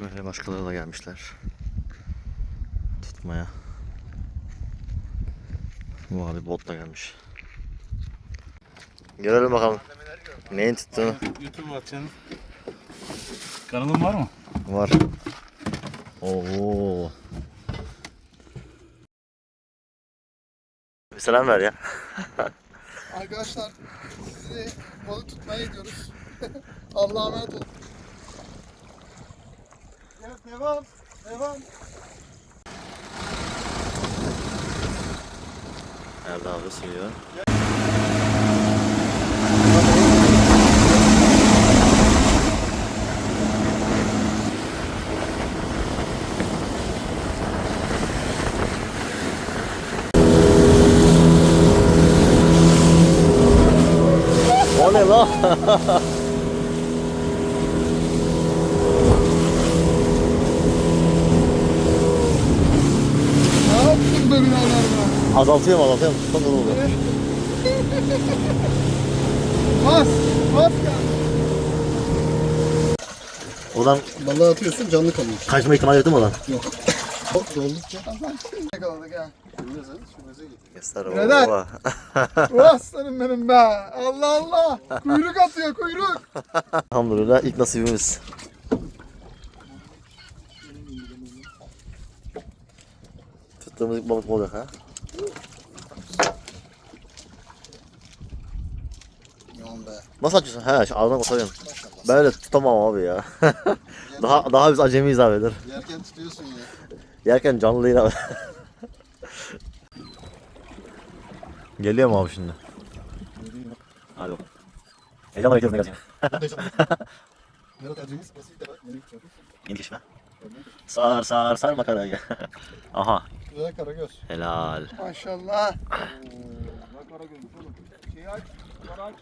Böyle başkaları da gelmişler. Tutmaya. Bu abi botla gelmiş. Görelim bakalım. Neyin tuttuğunu. YouTube açın. Kanalın var mı? Var. Oo. Bir selam ver ya. Arkadaşlar sizi balık tutmaya gidiyoruz. Allah'a emanet olun. Evet devam. Devam. Nerede abi suyu? O ne lan? yaptın be birader be? azaltıyorum azaltıyorum. Çok oldu. Bas. Bas ya. Oradan Balığı atıyorsun canlı kalıyor. kaçma ihtimali yok değil mi oradan? Yok. Çok doldukça. Yakaladık ha. Şurası, şurası gitti. Göster baba. Bu aslanım benim be. Allah Allah. Kuyruk atıyor kuyruk. Elhamdülillah ilk nasibimiz. İlk balık olacak ha. Yoğun be. Nasıl açıyorsun? He, şu ağzına basıyorsun. Ben öyle tutamam abi ya. daha daha biz acemiyiz abi dur. Yerken tutuyorsun ya. Yerken canlı değil abi. Geliyor mu abi şimdi? Hadi bakalım. Heyecanla bekliyoruz ne gelecek. Berat acımız basit de bak. Yeni keşif ha. Sar sar sar makarayı. Aha Güzel karagöz. helal. Maşallah. Görmüş oğlum. Şeyi aç. Aç.